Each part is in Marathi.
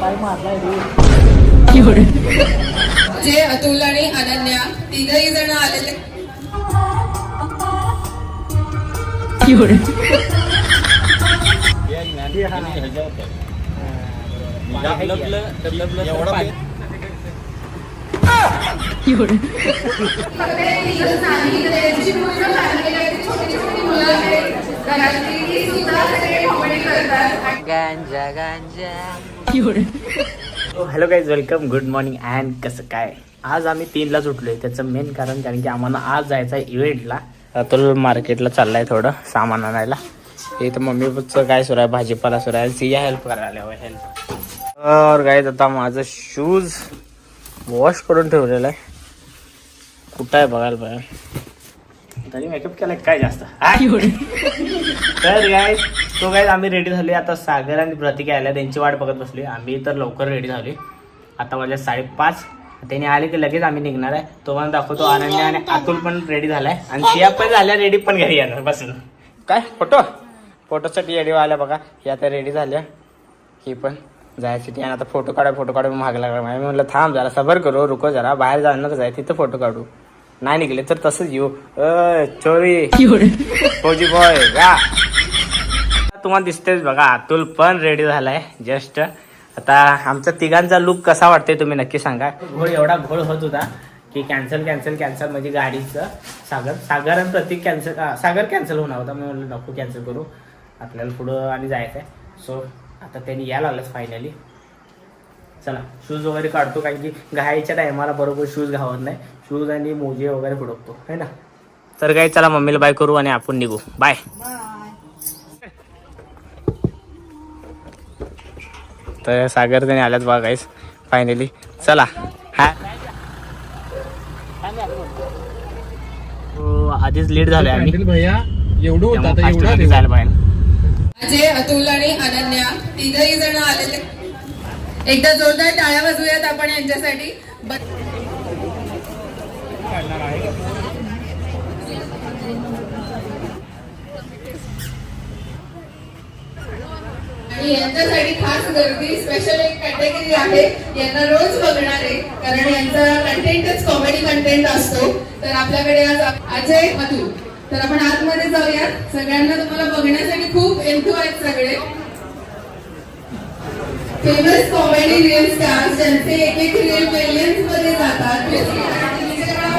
पाय मारलाय रे. जे अतुल आणि अनन्या तिघही जण आलेले त्यांची पूर्ण गांजा गांजा. Hello guys welcome good morning and कसं काय? आज आम्ही तीनलाच उठलोय. त्याचं मेन कारण कारण की आम्हाला आज जायचं आहे इव्हेंटला अतुल मार्केटला चाललाय थोडं सामान आणायला. इथं मम्मीचं काय सुरू आहे? भाजीपाला सुरू आहे. सिया हेल्प करायला हवं हेल्प तर गाईज आता माझं शूज वॉश करून ठेवलेलं आहे. कुठं आहे बघायला पाहिजे. तरी मेकअप केलाय काय जास्त? तर गाय तो काय आम्ही रेडी झाले आता सागर आणि प्रतिका आल्या त्यांची वाट बघत बसली आम्ही तर लवकर रेडी झाले आता वाजले साडेपाच. त्यांनी आले की लगेच आम्ही निघणार आहे. तो पण दाखवतो अनन्या आणि अतुल पण रेडी झालाय. आणि सिया पण झाल्या रेडी पण घरी येणार बसून. काय? फोटो? फोटोसाठी रेडी आल्या बघा. ही आता रेडी झाल्या. ही पण जायसाठी आणि आता फोटो काढा फोटो काढून महाग लागला. मी म्हणलं थांब जरा सबर करू. रुको जरा. बाहेर जाणारच आहे तिथं फोटो काढू. नाही निघले तर तसंच येऊ. अ, चोरी. फौजी बॉय या. तुम्हाला दिसतेच बघा अतुल पण रेडी झालाय जस्ट आता आमचा तिघांचा लुक कसा वाटतोय तुम्ही नक्की सांगा. घोळ एवढा घोळ होत होता की कॅन्सल कॅन्सल कॅन्सल म्हणजे गाडीचं. सागर सागर आणि प्रतीक कॅन्सल सागर कॅन्सल होणार होता. मी म्हणलं नको कॅन्सल करू. आपल्याला पुढं आणि जायचं आहे सो आता त्यांनी यायला आलंच फायनली चला शूज वगैरे काढतो कारण की घाईच्या टायमाला बरोबर शूज घावत नाही. शूज आणि मोजे वगैरे फुडकतो. है ना? तर काय चला मम्मीला बाय करू आणि आपण निघू. बाय तर सागर त्याने आल्यात बघा गाईस फायनली चला. हा. आधीच लेट झालोय आम्ही. भैया एवढं जायला पाहिजे अतुल आणि अनन्या तिघही जण आलेले. एकदा जोरदार टाळ्या वाजूयात आपण यांच्यासाठी. आणि यांच्यासाठी खास गर्दी स्पेशल एक कॅटेगरी आहे. यांना रोज बघणार आहे. कारण यांचा कंटेंटच कॉमेडी कंटेंट असतो. तर आपल्याकडे आज अजय अतुल तर आपण आतमध्ये जाऊयात. सगळ्यांना तुम्हाला बघण्यासाठी खूप एन्थू आहेत सगळे. फ़ेमस कॉमेडी रील स्टार्स ज्यांचे एक एक रील मिलियन्स मध्ये जातात इंस्टाग्राम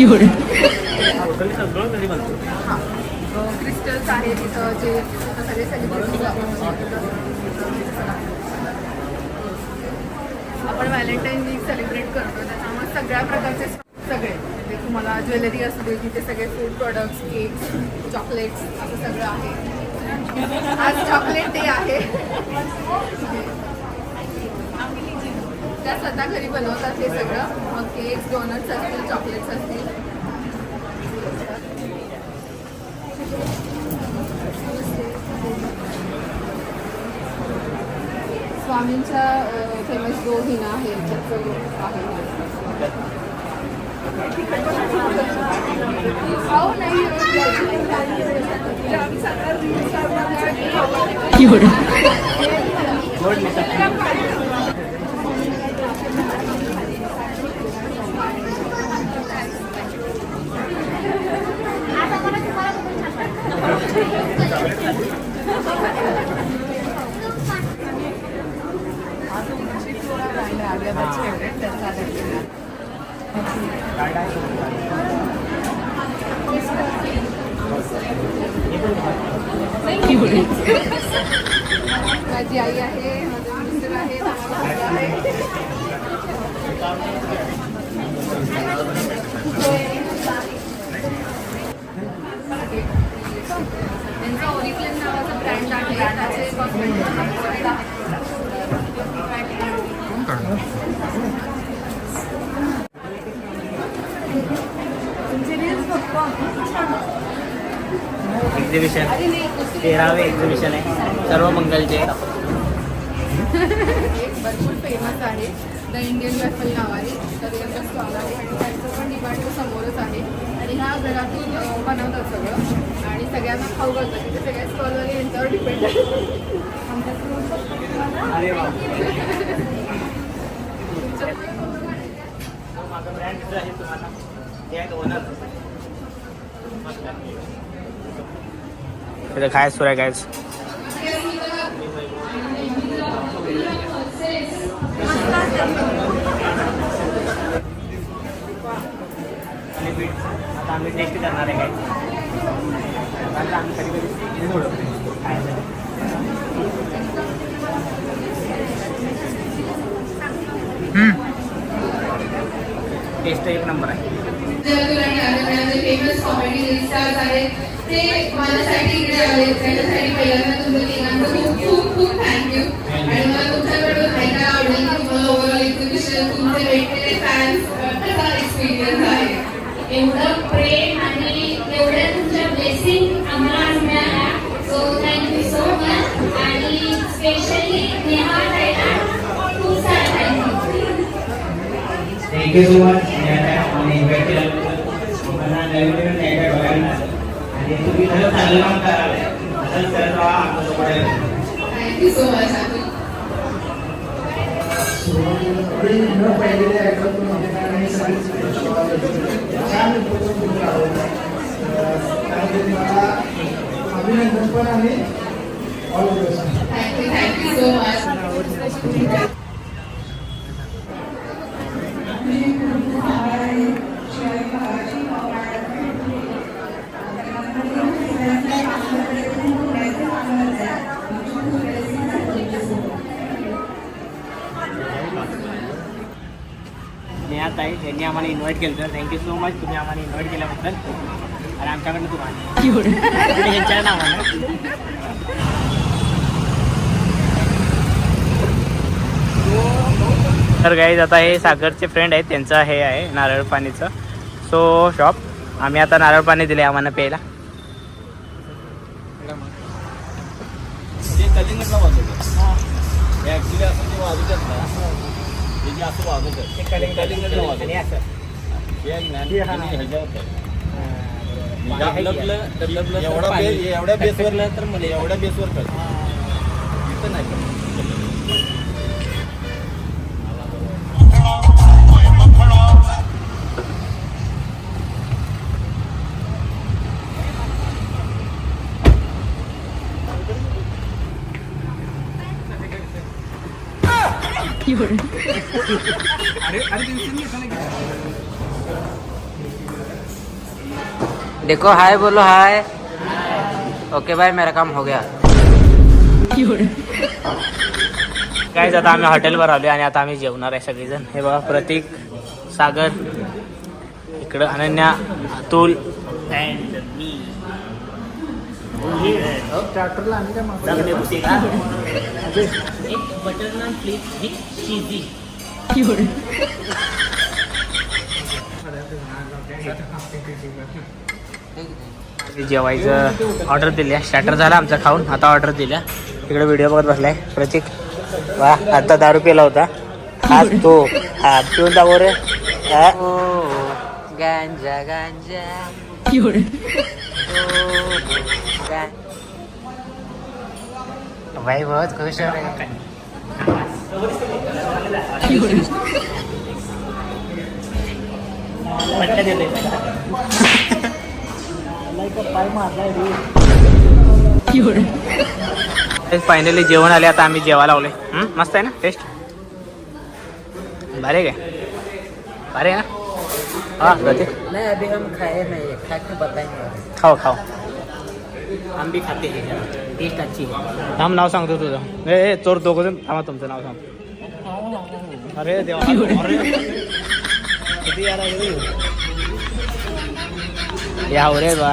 एवढे. क्रिस्टल्स आहे तिथं जे सगळे सेलिब्रेशन आपण व्हॅलेंटाईन वीक सेलिब्रेट करतो त्याच्यामुळे सगळ्या प्रकारचे सगळे म्हणजे तुम्हाला ज्वेलरी असू दे तिथे सगळे फूड प्रोडक्ट्स केक्स चॉकलेट्स असं सगळं आहे. आज चॉकलेट डे आहे. त्या स्वतः घरी बनवतात हे सगळं. मग केक्स डोनट्स असतील चॉकलेट्स असतील. स्वामींच्या फेमस दोहिना आहे त्याचं आहे अहो नाही गोड नाही माझी आई आहे माझे मिस्टर आहे माझा भाऊ आहे. त्यांचा ओरिफ्लेम नावाचा ब्रँड आहे त्याचे कॉस्मेटिक एक्झिबिशन तेरावे एक्झिबिशन आहे. सर्व मंगलचे. एक भरपूर फेमस आहे. द इंडियन वेफल नावाने तर यांचा स्टॉल आहे. आणि त्यांचं पण डिमांड समोरच आहे. आणि ह्या घरातून बनवतात सगळं. आणि सगळ्यांना खाऊ घालतात. तिथे सगळ्या स्टॉलवाले यांच्यावर डिपेंड आहे अरे वा माझा ब्रँड आहे. तुम्हाला काय सुरू आहे आता आम्ही टेस्ट करणार आहे काय आता आम्ही कधी कधी सोडतो खायचं टेस्ट एक नंबर आहे फेमस कॉमेडी स्टार्स आहेत ते माझ्यासाठी इकडे आले त्याच्यासाठी पहिल्यांदा तुमच्या तिघांचं खूप खूप खूप थँक्यू आणि मला तुमच्याकडून ऐकायला आवडेल की मला ओव्हरऑल एक्झिबिशन तुमचे भेटलेले फॅन्स कसा एक्सपिरियन्स आहे एवढं प्रेम आणि एवढ्या तुमच्या ब्लेसिंग आम्हाला आज मिळाल्या so thank you so much आणि स्पेशली नेहा ताईला खूप सारा thank you thank you so much आम्ही इन्व्हाइट केल्याबद्दल मला नवीन नवीन काय काय बघायला मिळालं. आणि तुम्ही खरं चांगलं काम कराल असंच करत राहा आमच्यासोबत थँक्यू सो मच अतुल न पाहिलेली आयटम पण आपल्या छान उपक्रम आवडला त्यामध्ये मला अभिनंदन पण आणि all thank you thank you so much Neha ताई यांनी आम्हाला इन्व्हाइट केलं तर थँक्यू सो मच तुम्ही आम्हाला इन्व्हाइट केल्याबद्दल. आणि आमच्याकडनं तुम्हाला यांच्या नावानं. तर गाईज आता हे सागरचे फ्रेंड आहेत. त्यांचं हे आहे नारळ पाणीचं. सो शॉप आम्ही आता नारळ पाणी दिले आम्हाला प्यायला. ते कलिंगडला असं हे हे हे हा. आहे. म्हणजे एवढ्या बेसवर तर मला एवढ्या बेसवर कळतं इथं नाही. देखो हाय बोलो हाय. ओके बाय मेरा काम हो गया. काहीच आता आम्ही हॉटेलवर आलो आणि आता आम्ही जेवणार आहे सगळेजण. हे बघा प्रतीक सागर इकडं Ananya Atul and me butter naan please with cheesy जेवायचं ऑर्डर दिली स्टार्टर झाला आमचा खाऊन. आता ऑर्डर दिल्या. तिकडे व्हिडिओ बघत बसलाय प्रतीक. वा आता दारू पिला होता. आज तो. हा पिऊन दाखव रे हा. ओ गांजा भाई बहुत खुश हो रहे हैं. फायनली जेवण आले आता आम्ही जेवायला लावले हम्म, मस्त आहे ना टेस्ट भारी आहे काय? भारी आहे ना? हा प्रतीक नहीं अभी हम खाए नहीं खा के बताएंगे. खाओ खाओ. हम भी खाते हैं. टेस्ट अच्छी थांब नाव सांगतो तुझं. ए ए, चोर दोघं जण थांबा तुमचं नाव सांग अरे देवा. अरे. किती यार. या हो रे बा.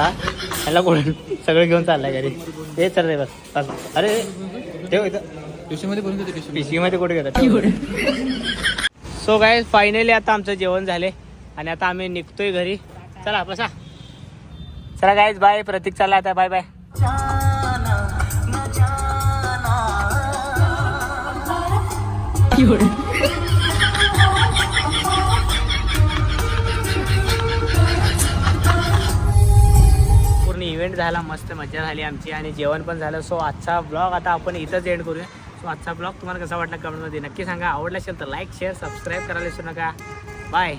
ह्याला कोण सगळं घेऊन चाललाय घरी. ते चल रे बस. बस अरे ठेव इथं. पिशवीमध्ये कुठे गेला सो काय फायनली आता आमचं जेवण झाले. आणि आता आम्ही निघतोय घरी. चला बसा. चला गाईज बाय प्रतीक चालला आता. बाय बाय पूर्ण इव्हेंट झाला मस्त मजा झाली आमची आणि जेवण पण झालं. सो आजचा ब्लॉग आता आपण इथंच एंड करूया. सो आजचा ब्लॉग तुम्हाला कसा वाटला कमेंटमध्ये नक्की सांगा. आवडला असेल तर लाईक शेअर सबस्क्राईब करायला विसरू नका. बाय